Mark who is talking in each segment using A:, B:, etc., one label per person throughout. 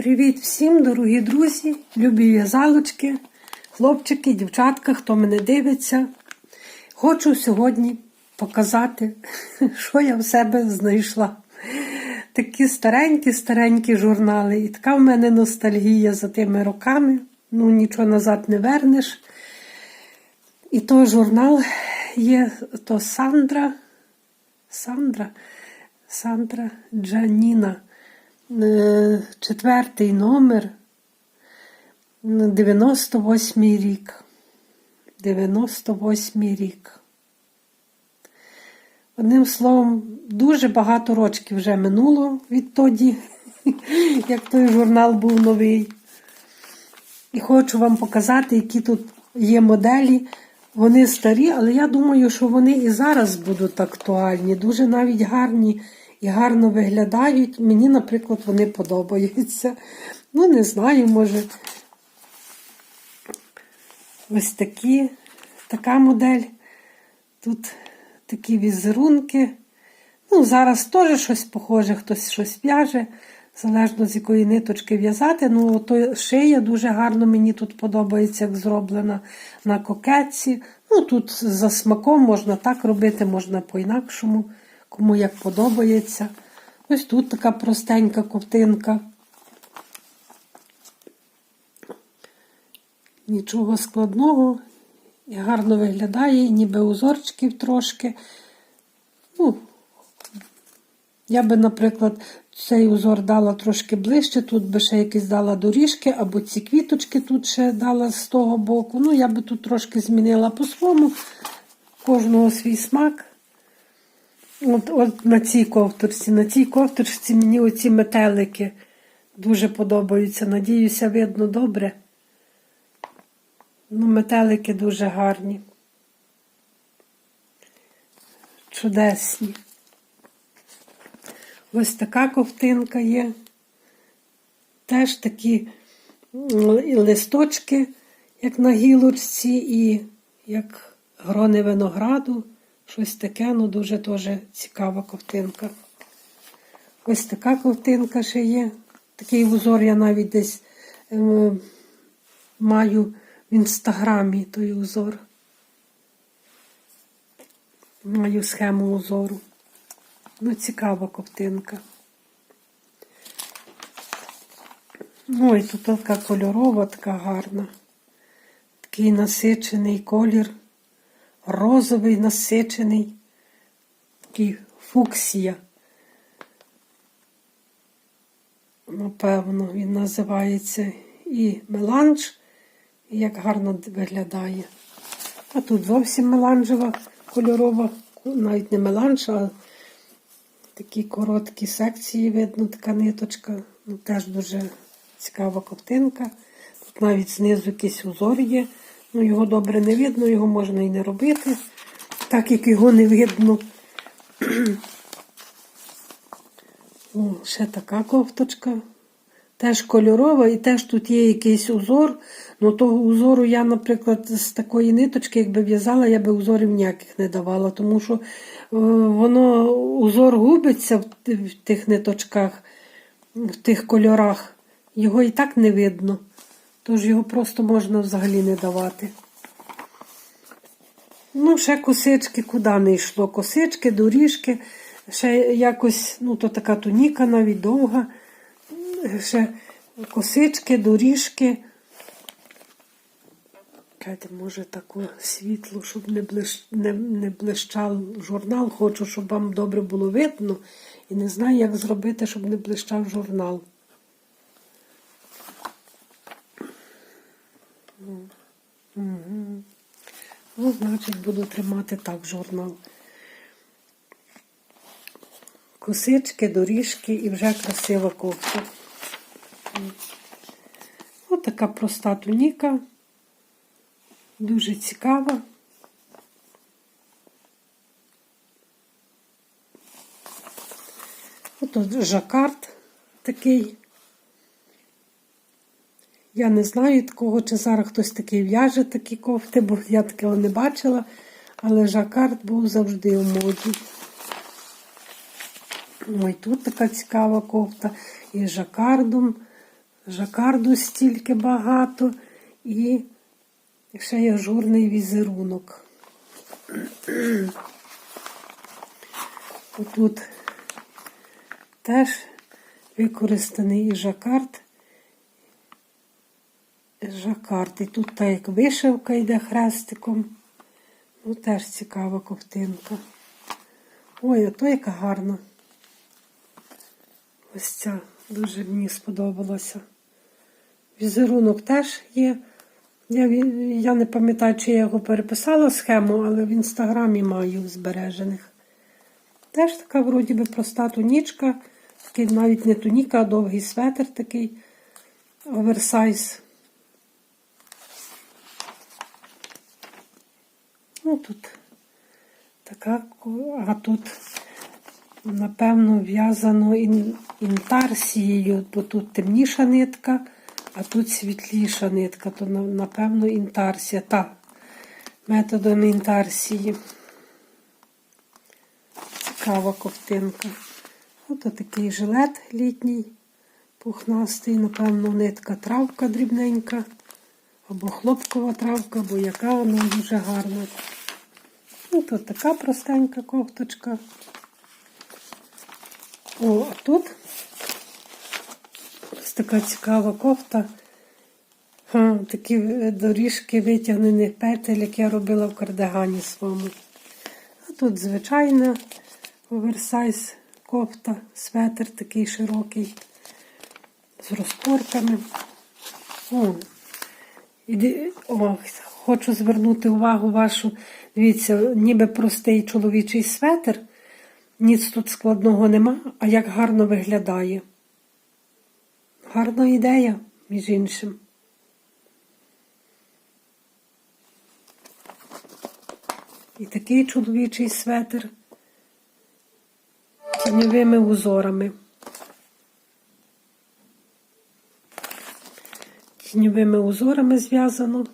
A: Привіт всім, дорогі друзі, любі в'язалочки, хлопчики, дівчатка, хто мене дивиться. Хочу сьогодні показати, що я в себе знайшла. Такі старенькі-старенькі журнали. І така в мене ностальгія за тими роками. Ну, нічого назад не вернеш. І то журнал є то Сандра. Сандра. Сандра Джаніна. Е, Четвертий номер. 98 рік. 98 рік. Одним словом, дуже багато рочків вже минуло відтоді, як той журнал був новий. І хочу вам показати, які тут є моделі. Вони старі, але я думаю, що вони і зараз будуть актуальні. Дуже навіть гарні і гарно виглядають. Мені, наприклад, вони подобаються. Ну, не знаю, може. Ось такі, така модель. Тут такі візерунки. Ну, зараз теж щось похоже, хтось щось в'яже, залежно з якої ниточки в'язати. Ну, то шия дуже гарно мені тут подобається, як зроблена на кокетці. Ну, тут за смаком можна так робити, можна по-інакшому, кому як подобається. Ось тут така простенька ковтинка. Нічого складного, і гарно виглядає, ніби узорчиків трошки. Ну, я би, наприклад, цей узор дала трошки ближче, тут би ще якісь дала доріжки, або ці квіточки тут ще дала з того боку. Ну, я би тут трошки змінила по-своєму, кожного свій смак. От, от на цій ковторці, на цій ковторці мені оці метелики дуже подобаються. Надіюся, видно добре. Ну, метелики дуже гарні. Чудесні. Ось така ковтинка є. Теж такі листочки, як на гілочці, і як грони винограду. Щось таке, ну дуже теж цікава ковтинка. Ось така ковтинка ще є. Такий узор я навіть десь е, маю в інстаграмі той узор. Маю схему узору. Ну, цікава ковтинка. Ну, і тут така кольорова, така гарна. Такий насичений колір, розовий насичений, такий фуксія. Напевно, він називається і меланж, і як гарно виглядає. А тут зовсім меланжева кольорова, навіть не меланж, а такі короткі секції, видно, така ниточка. Ну, Теж дуже цікава ковтинка. Тут навіть знизу якийсь узор є. Ну, Його добре не видно, його можна і не робити, так як його не видно. О, ще така кофточка. Теж кольорова, і теж тут є якийсь узор. Ну, того узору я, наприклад, з такої ниточки, якби в'язала, я би узорів ніяких не давала, тому що е, воно узор губиться в, в тих ниточках, в тих кольорах. Його і так не видно. Тож його просто можна взагалі не давати. Ну, ще косички, куди не йшло. Косички, доріжки, ще якось, ну, то така туніка навіть довга. Ще косички, доріжки. Чекайте, може таке світло, щоб не блищ... не, не блищав журнал. Хочу, щоб вам добре було видно. І не знаю, як зробити, щоб не блищав журнал. Угу. Ну, значить, буду тримати так журнал. Косички, доріжки і вже красива кофта. Ось така проста туніка. Дуже цікава. Ось жакард такий. Я не знаю такого, чи зараз хтось такий в'яже такі кофти, бо я такого не бачила, але жакард був завжди у моді. Ой, тут така цікава кофта із жакардом. жакарду стільки багато і ще є ажурний візерунок. Отут теж використаний і жакард. Жакард. І тут так як вишивка йде хрестиком. Ну, теж цікава ковтинка. Ой, а то яка гарна. Ось ця дуже мені сподобалася. Візерунок теж є. Я, я не пам'ятаю, чи я його переписала схему, але в інстаграмі маю збережених. Теж така, вроді би, проста тунічка. Такий навіть не туніка, а довгий светр такий оверсайз. Тут така, а тут, напевно, в'язано ін, інтарсією, бо тут темніша нитка, а тут світліша нитка, то напевно інтарсія. Та, методом інтарсії. Цікава ковтинка. Ось такий жилет літній, пухнастий, напевно, нитка травка дрібненька, або хлопкова травка, або яка вона дуже гарна. Ну, тут така простенька кофточка. О, а тут ось така цікава кофта. Ха, такі е, доріжки витягнених петель, як я робила в кардигані своєму. А тут звичайна оверсайз кофта, светр такий широкий, з розпорками. О, іди, о, хочу звернути увагу вашу. Дивіться, ніби простий чоловічий светр, ніц тут складного нема, а як гарно виглядає. Гарна ідея, між іншим. І такий чоловічий светр тіньовими узорами. Тіньовими узорами зв'язано.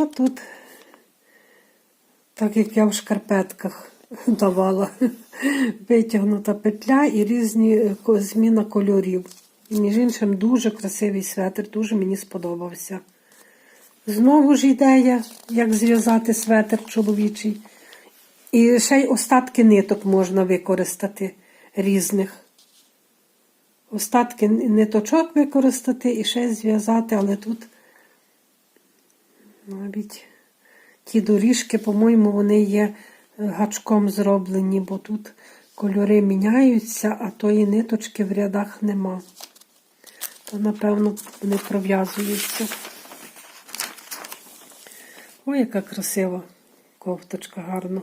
A: Отут, так як я в шкарпетках давала, витягнута петля і різні е, зміна кольорів. І між іншим дуже красивий светр, дуже мені сподобався. Знову ж ідея, як зв'язати светр чоловічий. І ще й остатки ниток можна використати різних. Остатки ниточок використати і ще зв'язати, але тут навіть ті доріжки, по-моєму, вони є е, гачком зроблені, бо тут кольори міняються, а тої ниточки в рядах нема. То, напевно, вони пров'язуються. Ой, яка красива кофточка гарно.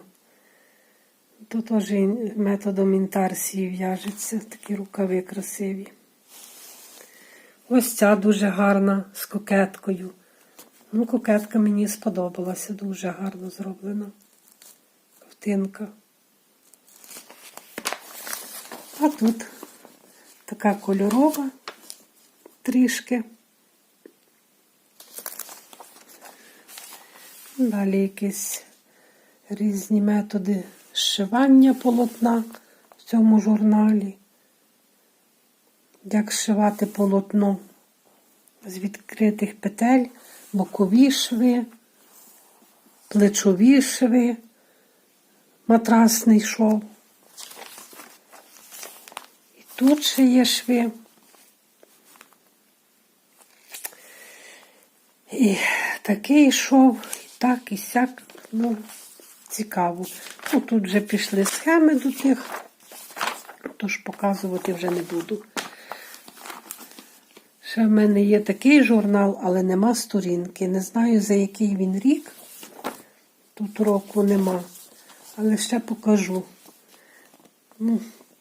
A: Тут теж методом інтарсії в'яжеться, такі рукави красиві. Ось ця дуже гарна з кокеткою. Ну, кокетка мені сподобалася, дуже гарно зроблена. Ковтинка. А тут така кольорова трішки. Далі якісь різні методи зшивання полотна в цьому журналі. Як зшивати полотно з відкритих петель, бокові шви, плечові шви, матрасний шов. І тут ще є шви. І такий шов, і так, і сяк, ну, цікаво. Ну, тут вже пішли схеми до тих, тож показувати вже не буду. Ще в мене є такий журнал, але нема сторінки. Не знаю, за який він рік. Тут року нема. Але ще покажу. Ну,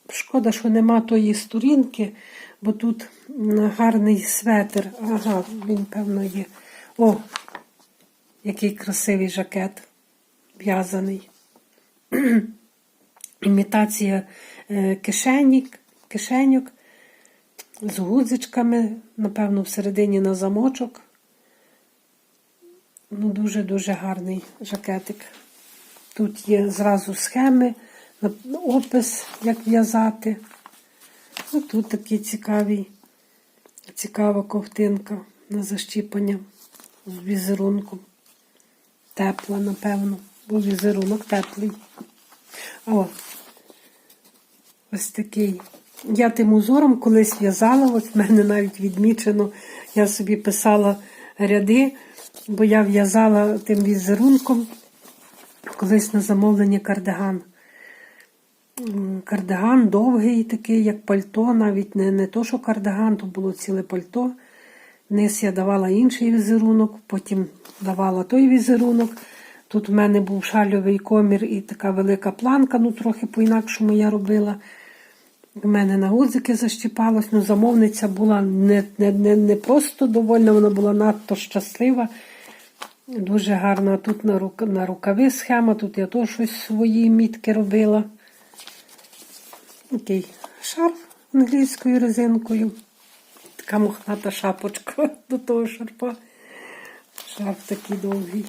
A: шкода, що нема тої сторінки, бо тут гарний светр. Ага, він, певно, є. О, який красивий жакет в'язаний. Імітація е, кишенік, кишеньок з гудзичками, напевно, всередині на замочок. Ну, дуже-дуже гарний жакетик. Тут є зразу схеми, опис, як в'язати. А тут такий цікавий, цікава ковтинка на защіпання з візерунком. Тепла, напевно, бо візерунок теплий. От ось такий. Я тим узором колись в'язала, ось в мене навіть відмічено, я собі писала ряди, бо я в'язала тим візерунком колись на замовлення кардиган. Кардиган довгий, такий, як пальто, навіть не, не то, що кардиган, то було ціле пальто. Вниз я давала інший візерунок, потім давала той візерунок. Тут в мене був шальовий комір і така велика планка, ну трохи по-інакшому я робила. У мене на гудзики защіпалось, ну замовниця була не, не, не, не просто довольна, вона була надто щаслива. Дуже гарно. А тут на, рук, на рукави схема, тут я теж щось свої мітки робила. Такий шарф англійською резинкою. Така мохната шапочка до того шарфа. Шарф такий довгий.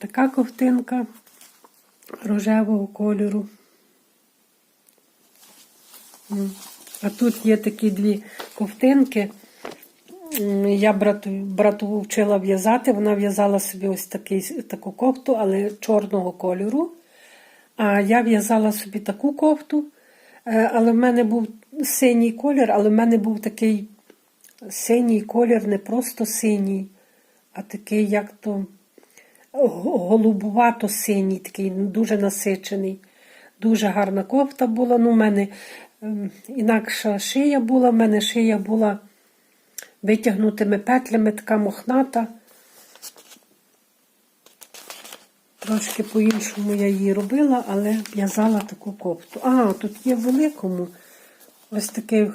A: Така ковтинка рожевого кольору. А тут є такі дві ковтинки. Я брату, брату вчила в'язати. Вона в'язала собі ось такий, таку кофту, але чорного кольору. А я в'язала собі таку кофту, е, але в мене був синій колір, але в мене був такий синій колір, не просто синій, а такий, як то голубувато-синій, такий дуже насичений. Дуже гарна кофта була. Ну, в мене інакша шия була, в мене шия була витягнутими петлями, така мохната. Трошки по-іншому я її робила, але в'язала таку кофту. А, тут є в великому ось такий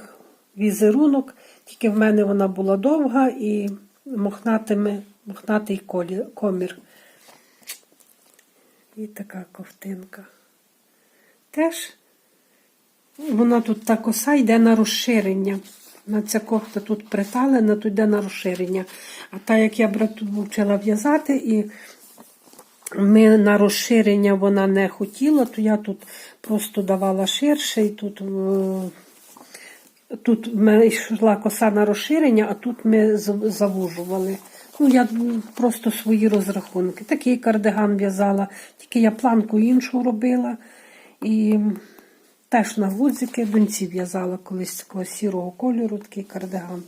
A: візерунок, тільки в мене вона була довга і мохнатими, мохнатий комір. І така ковтинка. Теж вона тут та коса йде на розширення. На ця кофта тут приталена, тут йде на розширення. А та, як я брату вчила в'язати, і ми на розширення вона не хотіла, то я тут просто давала ширше, і тут, е, тут йшла коса на розширення, а тут ми завужували. Ну, я просто свої розрахунки. Такий кардиган в'язала, тільки я планку іншу робила. І теж на гудзики доньці в'язала колись такого сірого кольору, такий кардиган.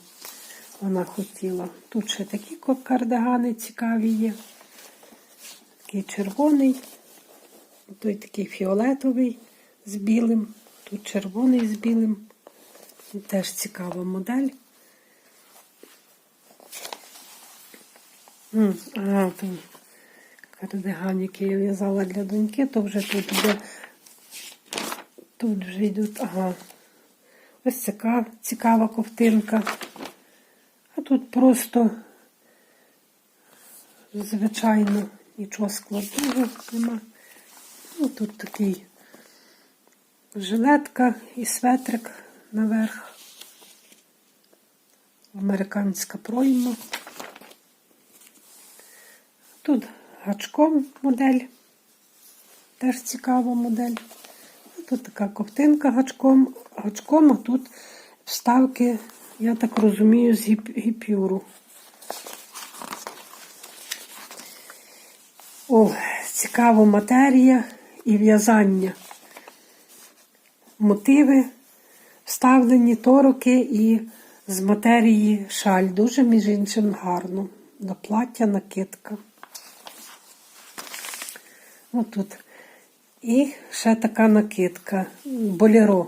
A: Вона хотіла. Тут ще такі кардигани цікаві є. Такий червоний, той такий фіолетовий з білим, тут червоний з білим. Теж цікава модель. А, там кардиган, який я в'язала для доньки, то вже тут буде. Тут вже йдуть, ага. Ось така цікава ковтинка. А тут просто, звичайно, нічого складного нема. Ну, тут такий жилетка і светрик наверх. Американська пройма. Тут гачком модель. Теж цікава модель. Тут така ковтинка гачком, гачком, а тут вставки, я так розумію, з гіп- гіпюру. О, цікава матерія і в'язання. Мотиви вставлені тороки і з матерії шаль. Дуже, між іншим, гарно. До плаття накидка. Отут. І ще така накидка, боліро.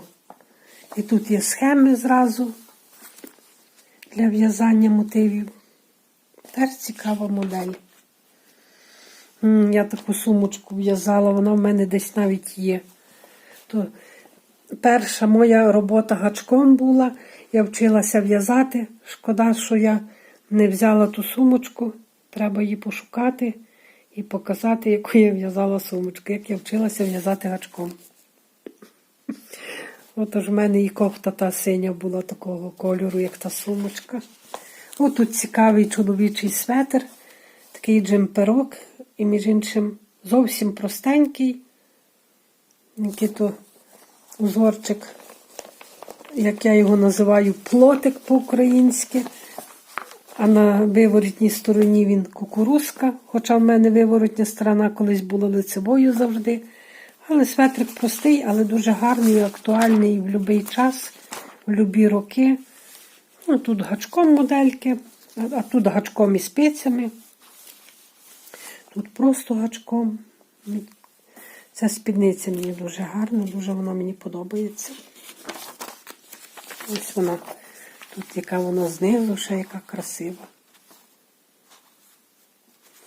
A: І тут є схеми зразу для в'язання мотивів. Теж цікава модель. Я таку сумочку в'язала, вона в мене десь навіть є. То перша моя робота гачком була. Я вчилася в'язати. Шкода, що я не взяла ту сумочку. Треба її пошукати і показати, яку я в'язала сумочку, як я вчилася в'язати гачком. Отож в мене і кофта та синя була такого кольору, як та сумочка. О, тут цікавий чоловічий светр, такий джемперок, і між іншим зовсім простенький. Який то узорчик як я його називаю, плотик по-українськи. А на виворотній стороні він кукурузка, хоча в мене виворотня сторона колись була лицевою завжди. Але светрик простий, але дуже гарний актуальний в будь-який час, в будь-які роки. Ну, тут гачком модельки, а тут гачком і спицями. Тут просто гачком. Ця спідниця мені дуже гарна, дуже вона мені подобається. Ось вона. Тут яка вона знизу, ще яка красива.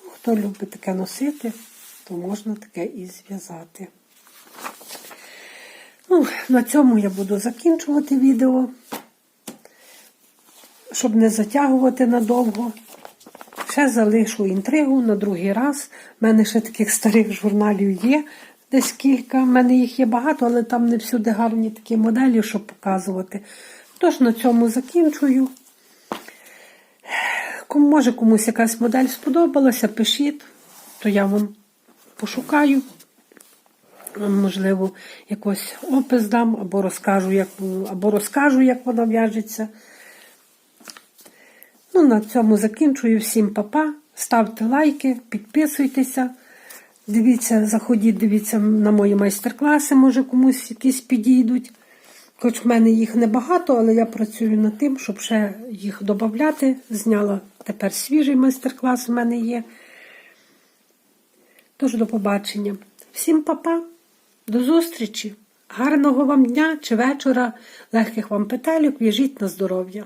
A: Ну, Хто любить таке носити, то можна таке і зв'язати. Ну, на цьому я буду закінчувати відео, щоб не затягувати надовго. Ще залишу інтригу на другий раз. У мене ще таких старих журналів є десь кілька. У мене їх є багато, але там не всюди гарні такі моделі, щоб показувати. Тож на цьому закінчую. Може комусь якась модель сподобалася, пишіть, то я вам пошукаю. Можливо, якось опис дам, або розкажу, як, або розкажу, як вона в'яжеться. Ну, на цьому закінчую. Всім папа. Ставте лайки, підписуйтеся. Дивіться, заходіть, дивіться на мої майстер-класи, може комусь якісь підійдуть. Хоч в мене їх небагато, але я працюю над тим, щоб ще їх додати. Зняла тепер свіжий майстер-клас в мене є. Тож до побачення. Всім папа, до зустрічі! Гарного вам дня чи вечора, легких вам петелюк, в'яжіть на здоров'я!